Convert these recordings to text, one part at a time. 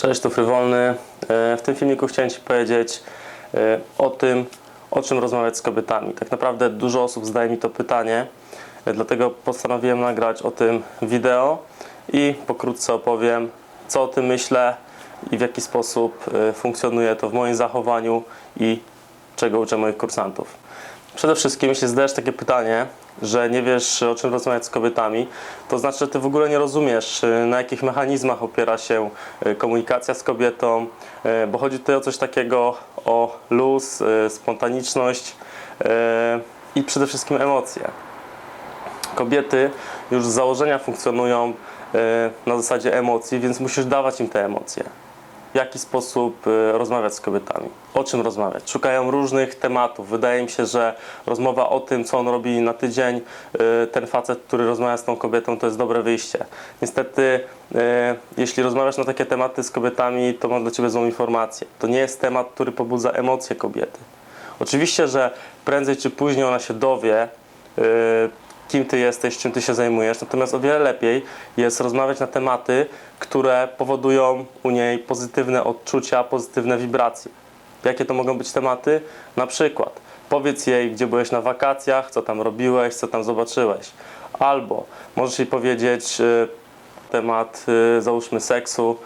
Cześć, tu Frywolny. E, W tym filmiku chciałem Ci powiedzieć e, o tym, o czym rozmawiać z kobietami. Tak naprawdę dużo osób zadaje mi to pytanie, e, dlatego postanowiłem nagrać o tym wideo i pokrótce opowiem, co o tym myślę i w jaki sposób funkcjonuje to w moim zachowaniu i czego uczę moich kursantów. Przede wszystkim, jeśli zadajesz takie pytanie, że nie wiesz o czym rozmawiać z kobietami, to znaczy, że ty w ogóle nie rozumiesz, y, na jakich mechanizmach opiera się y, komunikacja z kobietą, y, bo chodzi tutaj o coś takiego, o luz, spontaniczność i przede wszystkim emocje. Kobiety już z założenia funkcjonują na zasadzie emocji, więc musisz dawać im te emocje jaki sposób y, rozmawiać z kobietami, o czym rozmawiać. Szukają różnych tematów. Wydaje mi się, że rozmowa o tym, co on robi na tydzień, y, ten facet, który rozmawia z tą kobietą, to jest dobre wyjście. Niestety, y, jeśli rozmawiasz na takie tematy z kobietami, to mam dla ciebie złą informację. To nie jest temat, który pobudza emocje kobiety. Oczywiście, że prędzej czy później ona się dowie, kim ty jesteś, czym ty się zajmujesz. Natomiast o wiele lepiej jest rozmawiać na tematy, które powodują u niej pozytywne odczucia, pozytywne wibracje. Jakie to mogą być tematy? Na przykład powiedz jej, gdzie byłeś na wakacjach, co tam robiłeś, co tam zobaczyłeś. Albo możesz jej powiedzieć y, temat, y, załóżmy, seksu,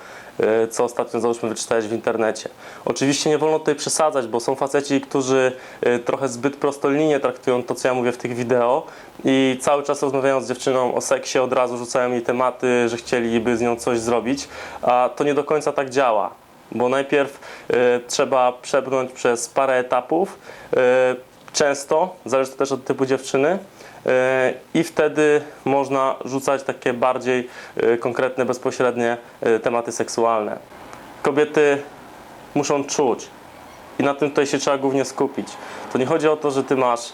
co ostatnio, załóżmy, wyczytałeś w internecie. Oczywiście nie wolno tutaj przesadzać, bo są faceci, którzy y, trochę zbyt prostolinijnie traktują to, co ja mówię w tych wideo i cały czas rozmawiając z dziewczyną o seksie od razu rzucają jej tematy, że chcieliby z nią coś zrobić, a to nie do końca tak działa. Bo najpierw y, trzeba przebrnąć przez parę etapów, często, zależy to też od typu dziewczyny, y, i wtedy można rzucać takie bardziej y, konkretne, bezpośrednie y, tematy seksualne. Kobiety muszą czuć i na tym tutaj się trzeba głównie skupić. To nie chodzi o to, że ty masz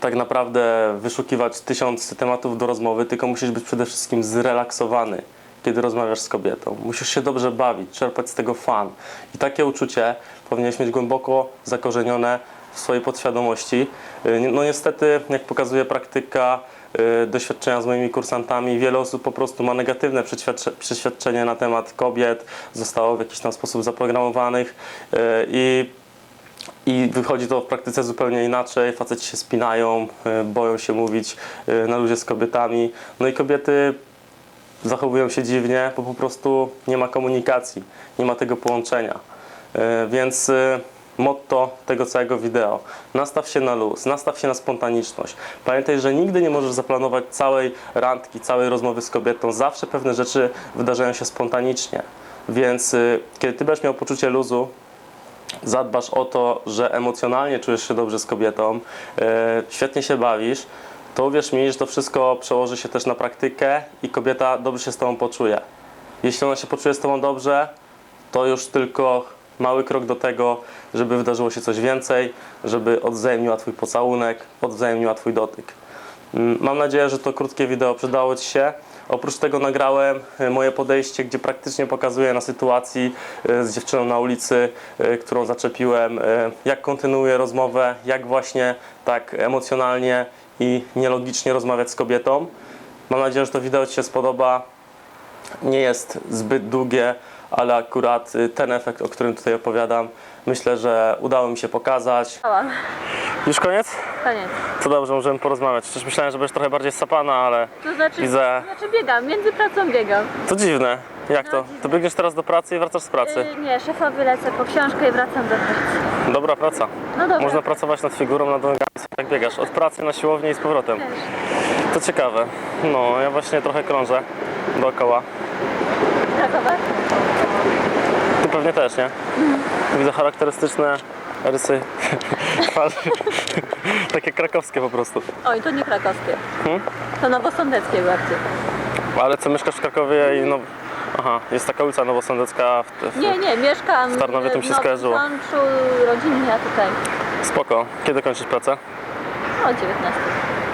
tak naprawdę wyszukiwać tysiąc tematów do rozmowy, tylko musisz być przede wszystkim zrelaksowany, kiedy rozmawiasz z kobietą. Musisz się dobrze bawić, czerpać z tego fan. I takie uczucie powinieneś mieć głęboko zakorzenione w swojej podświadomości. Y, No niestety, jak pokazuje praktyka, y, doświadczenia z moimi kursantami, wiele osób po prostu ma negatywne przeświadcze- przeświadczenie na temat kobiet, zostało w jakiś tam sposób zaprogramowanych y, i i wychodzi to w praktyce zupełnie inaczej. Faceci się spinają, boją się mówić na luzie z kobietami. No i kobiety zachowują się dziwnie, bo po prostu nie ma komunikacji, nie ma tego połączenia. Więc motto tego całego wideo. Nastaw się na luz, nastaw się na spontaniczność. Pamiętaj, że nigdy nie możesz zaplanować całej randki, całej rozmowy z kobietą. Zawsze pewne rzeczy wydarzają się spontanicznie. Więc y, kiedy ty będziesz miał poczucie luzu, zadbasz o to, że emocjonalnie czujesz się dobrze z kobietą, e, świetnie się bawisz, to uwierz mi, że to wszystko przełoży się też na praktykę i kobieta dobrze się z tobą poczuje. Jeśli ona się poczuje z tobą dobrze, to już tylko mały krok do tego, żeby wydarzyło się coś więcej, żeby odwzajemniła twój pocałunek, odwzajemniła twój dotyk. Mm, Mam nadzieję, że to krótkie wideo przydało Ci się. Oprócz tego nagrałem e, moje podejście, gdzie praktycznie pokazuję na sytuacji e, z dziewczyną na ulicy, e, którą zaczepiłem, jak kontynuuję rozmowę, jak właśnie tak emocjonalnie i nielogicznie rozmawiać z kobietą. Mam nadzieję, że to wideo Ci się spodoba. Nie jest zbyt długie, ale akurat y, ten efekt, o którym tutaj opowiadam, myślę, że udało mi się pokazać. Już koniec? Koniec. To dobrze, możemy porozmawiać. Przecież myślałem, że będziesz trochę bardziej sapana, ale To znaczy, Widzę. to znaczy biegam, między pracą biegam. to dziwne. Jak to? No, To dziwne. biegniesz teraz do pracy i wracasz z pracy. Yy, nie, szefowy lecę po książkę i wracam do pracy. Dobra praca. No dobra. Można pracować nad figurą, nad nogami, jak biegasz. Od pracy na siłownię i z powrotem. Też. To ciekawe. No, ja właśnie trochę krążę dookoła. Krakowa? Pewnie też, nie? Widzę charakterystyczne rysy twarzy. Takie krakowskie po prostu. Oj, to nie krakowskie. Hmm? To nowosądeckie bardziej. Ale co, mieszkasz w Krakowie i no... Aha, jest taka ulica Nowosądecka. W, w... Nie, nie, mieszkam W Tarnowie to mi się Nowym skojarzyło. Sączu, rodzinnie, a tutaj Spoko. Kiedy kończysz pracę? o 19.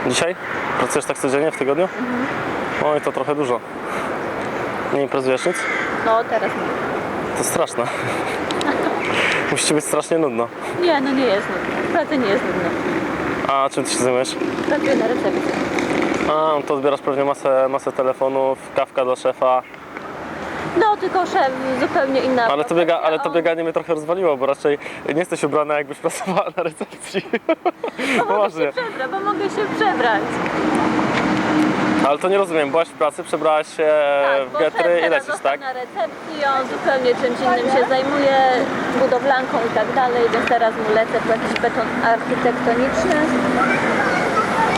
Dzisiaj? Pracujesz tak codziennie w tygodniu? Oj, to trochę dużo. Nie imprezujesz nic? No, teraz nie. To straszne. Musi ci być strasznie nudno. Nie, no nie jest nudno. W pracy nie jest nudno. A czym ty się zajmujesz? Pracuję na recepcji. A, to odbierasz pewnie masę, masę telefonów, kawka dla szefa. No, tylko szef zupełnie inna. Ale to, biega, ale to bieganie mnie trochę rozwaliło, bo raczej nie jesteś ubrana jakbyś pracowała na recepcji. Bo mogę się przebrać, bo mogę się przebrać. Ale to nie rozumiem, byłaś w pracy, przebrałaś się bo w getry i lecisz, tak? na recepcji, on zupełnie czymś innym się zajmuje, budowlanką i tak dalej, więc teraz mu lecę po jakiś beton architektoniczny.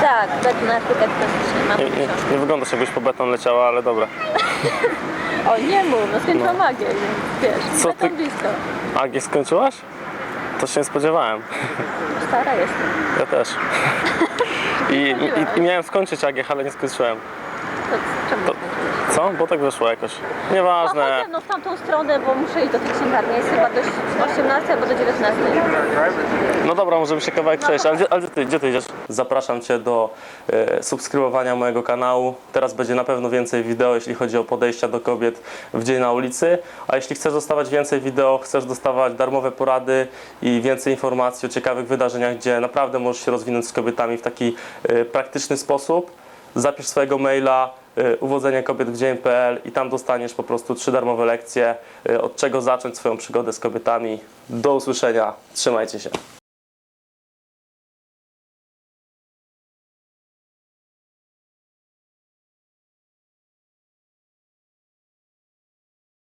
Tak, beton architektoniczny, mam Nie, nie, nie wyglądasz jakbyś po beton leciała, ale dobra. O, nie mów, no skończyłam No. magię, więc wiesz, Co beton ty- blisko. Agię skończyłaś? To się nie spodziewałem. Stara jestem. Ja też. I, i, i miałem skończyć Agiech, ale nie skończyłem. To czemu To-? Co? Bo tak wyszło jakoś. No Nieważne. chodzę no, w tamtą stronę, bo muszę iść do tej księgarni. Jest chyba do 18 albo do 19. No dobra, możemy się kawałek przejść, ale, gdzie- ale gdzie, ty, gdzie ty idziesz? Zapraszam Cię do e, subskrybowania mojego kanału. Teraz będzie na pewno więcej wideo, jeśli chodzi o podejścia do kobiet w dzień na ulicy. A jeśli chcesz dostawać więcej wideo, chcesz dostawać darmowe porady i więcej informacji o ciekawych wydarzeniach, gdzie naprawdę możesz się rozwinąć z kobietami w taki e, praktyczny sposób, zapisz swojego maila uwodzenie kobiet w dzień.pl i tam dostaniesz po prostu trzy darmowe lekcje, y, od czego zacząć swoją przygodę z kobietami. Do usłyszenia, trzymajcie się.